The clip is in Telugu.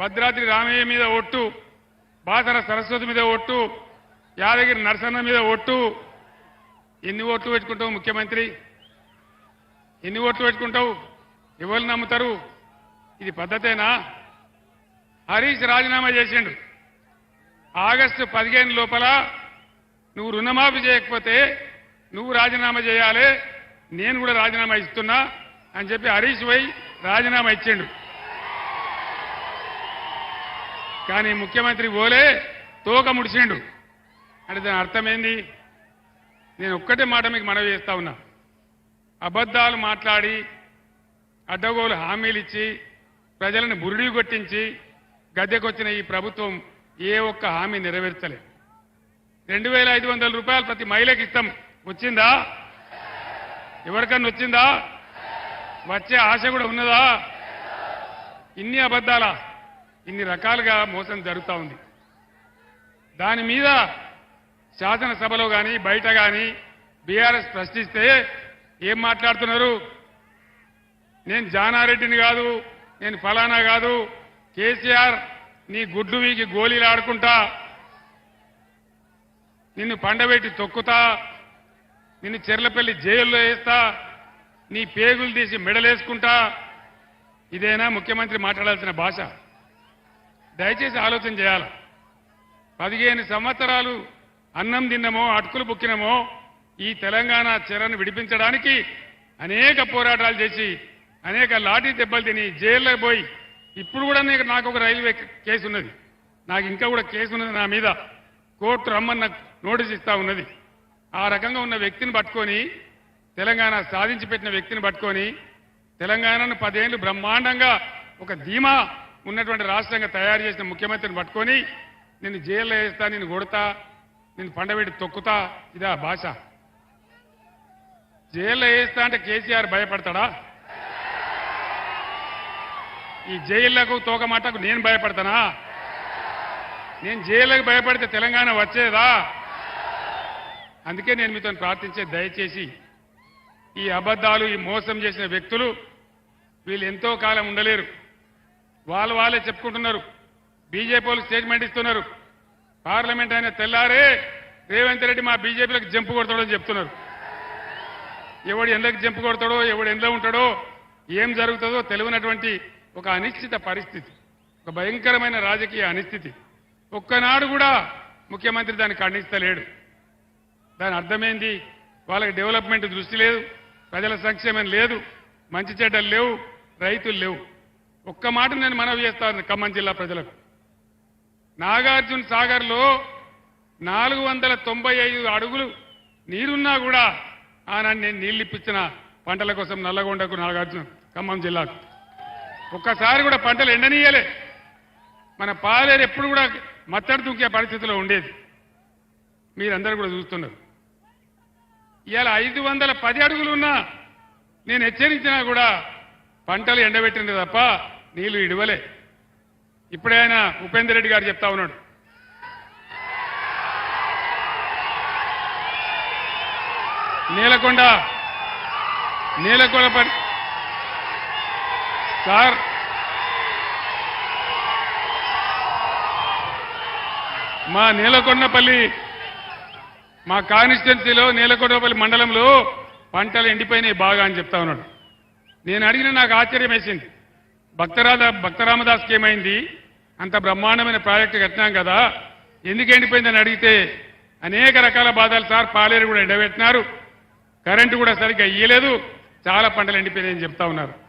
భద్రాద్రి రామయ్య మీద ఒట్టు బాసర సరస్వతి మీద ఒట్టు యాదగిరి నరసన్న మీద ఒట్టు. ఎన్ని ఓట్లు పెట్టుకుంటావు ముఖ్యమంత్రి? ఎన్ని ఓట్లు పెట్టుకుంటావు? ఎవరు నమ్ముతారు? ఇది పద్ధతేనా? హరీష్ రాజీనామా చేసిండు. ఆగస్టు పదిహేను లోపల నువ్వు రుణమాఫీ చేయకపోతే నువ్వు రాజీనామా చేయాలి నేను కూడా రాజీనామా ఇస్తున్నా అని చెప్పి హరీష్ పోయి రాజీనామా ఇచ్చిండు. కానీ ముఖ్యమంత్రి ఓలే తోక ముడిచిండు అంటే దాని అర్థమేంది? నేను ఒక్కటే మాట మీకు మనవి చేస్తా ఉన్నా. అబద్ధాలు మాట్లాడి అడ్డగోలు హామీలు ఇచ్చి ప్రజలను బురుడి కొట్టించి గద్దెకొచ్చిన ఈ ప్రభుత్వం ఏ ఒక్క హామీ నెరవేర్చలే. రెండు వేల ఐదు వందల రూపాయలు ప్రతి మహిళకి ఇస్తాం. వచ్చిందా? ఎవరికన్నా వచ్చిందా? వచ్చే ఆశ కూడా ఉన్నదా? ఇన్ని అబద్ధాలా? ఇన్ని రకాలుగా మోసం జరుగుతూ ఉంది. దాని మీద శాసనసభలో కానీ బయట కానీ బీఆర్ఎస్ ప్రశ్నిస్తే ఏం మాట్లాడుతున్నారు? నేను జానారెడ్డిని కాదు నేను ఫలానా కాదు కేసీఆర్ నీ గుడ్లు వీకి గోళీలు ఆడుకుంటా నిన్ను పండబెట్టి తొక్కుతా నిన్ను చెర్లపల్లి జైల్లో వేస్తా నీ పేగులు తీసి మెడలేసుకుంటా ఇదేనా ముఖ్యమంత్రి మాట్లాడాల్సిన భాష? దయచేసి ఆలోచన చేయాలి? పదిహేను సంవత్సరాలు అన్నం తిన్నమో అటుకులు బుక్కినమో ఈ తెలంగాణ చెరను విడిపించడానికి అనేక పోరాటాలు చేసి అనేక లాఠీ దెబ్బలు తిని జైల్లో పోయి ఇప్పుడు కూడా నాకు ఒక రైల్వే కేసు ఉన్నది. నాకు ఇంకా కూడా కేసు ఉన్నది నా మీద. కోర్టు రమ్మన్న నోటీస్ ఇస్తా ఉన్నది. ఆ రకంగా ఉన్న వ్యక్తిని పట్టుకొని తెలంగాణ సాధించి పెట్టిన వ్యక్తిని పట్టుకొని తెలంగాణను పదేళ్ళు బ్రహ్మాండంగా ఒక ధీమా ఉన్నటువంటి రాష్ట్రంగా తయారు చేసిన ముఖ్యమంత్రిని పట్టుకొని నేను జైల్లో వేస్తా నేను కొడతా నేను పండబెట్టి తొక్కుతా ఇదా భాష. జైల్లో వేస్తా అంటే కేసీఆర్ భయపడతాడా? ఈ జైళ్ళకు తోకమాటకు నేను భయపడతానా? నేను జైళ్ళకు భయపడితే తెలంగాణ వచ్చేదా? అందుకే నేను మీతో ప్రార్థించే దయచేసి ఈ అబద్ధాలు ఈ మోసం చేసిన వ్యక్తులు వీళ్ళు ఎంతో కాలం ఉండలేరు. వాళ్ళు వాళ్ళే చెప్పుకుంటున్నారు. బీజేపీ వాళ్ళు స్టేట్మెంట్ ఇస్తున్నారు. పార్లమెంట్ అయిన తెల్లారే రేవంత్ రెడ్డి మా బీజేపీలకు జంపు కొడతాడని చెప్తున్నారు. ఎవడు ఎందుకు జంపు కొడతాడో ఎవడు ఎందులో ఉంటాడో ఏం జరుగుతుందో తెలియనటువంటి ఒక అనిశ్చిత పరిస్థితి. ఒక భయంకరమైన రాజకీయ అనిస్థితి ఒక్కనాడు కూడా ముఖ్యమంత్రి దాన్ని ఖండిస్తలేడు. దాని అర్థమైంది? వాళ్ళకి డెవలప్మెంట్ దృష్టి లేదు ప్రజల సంక్షేమం లేదు మంచి చెడ్డలు లేవు రైతులు లేవు. ఒక్క మాట నేను మనవి చేస్తాను ఖమ్మం జిల్లా ప్రజలకు. నాగార్జున సాగర్లో నాలుగు వందల తొంభై ఐదు అడుగులు నీరున్నా కూడా ఆనాడు నేను నీళ్ళు ఇప్పించిన పంటల కోసం నల్లగొండకు నాగార్జున ఖమ్మం జిల్లాకు. ఒక్కసారి కూడా పంటలు ఎండనీయలే. మన పాలేరు ఎప్పుడు కూడా మత్తడి దుంకే పరిస్థితిలో ఉండేది. మీరందరూ కూడా చూస్తున్నారు. ఇవాళ ఐదు వందల పది అడుగులున్నా నేను హెచ్చరించినా కూడా పంటలు ఎండబెట్టింది తప్ప నీళ్ళు ఇడవలే. ఇప్పుడే ఆయన ఉపేందర్ రెడ్డి గారు చెప్తా ఉన్నాడు. నీలకొండ నీలకొండ పరి సార్. మా నీలకొండపల్లి మా కాన్స్టిట్యున్సీలో నీలకొండపల్లి మండలంలో పంటలు ఎండిపోయినాయి బాగా అని చెప్తా ఉన్నాడు. నేను అడిగిన నాకు ఆశ్చర్యం వేసింది భక్తరాధ భక్తరామదాస్కి ఏమైంది? అంత బ్రహ్మాండమైన ప్రాజెక్టు కట్టినాం కదా. ఎందుకు ఎండిపోయిందని అడిగితే అనేక రకాల బాధలు సార్ పాలేరు కూడా ఎండబెట్టినారు. కరెంటు కూడా సరిగ్గా ఇయ్యలేదు. చాలా పంటలు ఎండిపోయినాయని చెప్తా ఉన్నారు.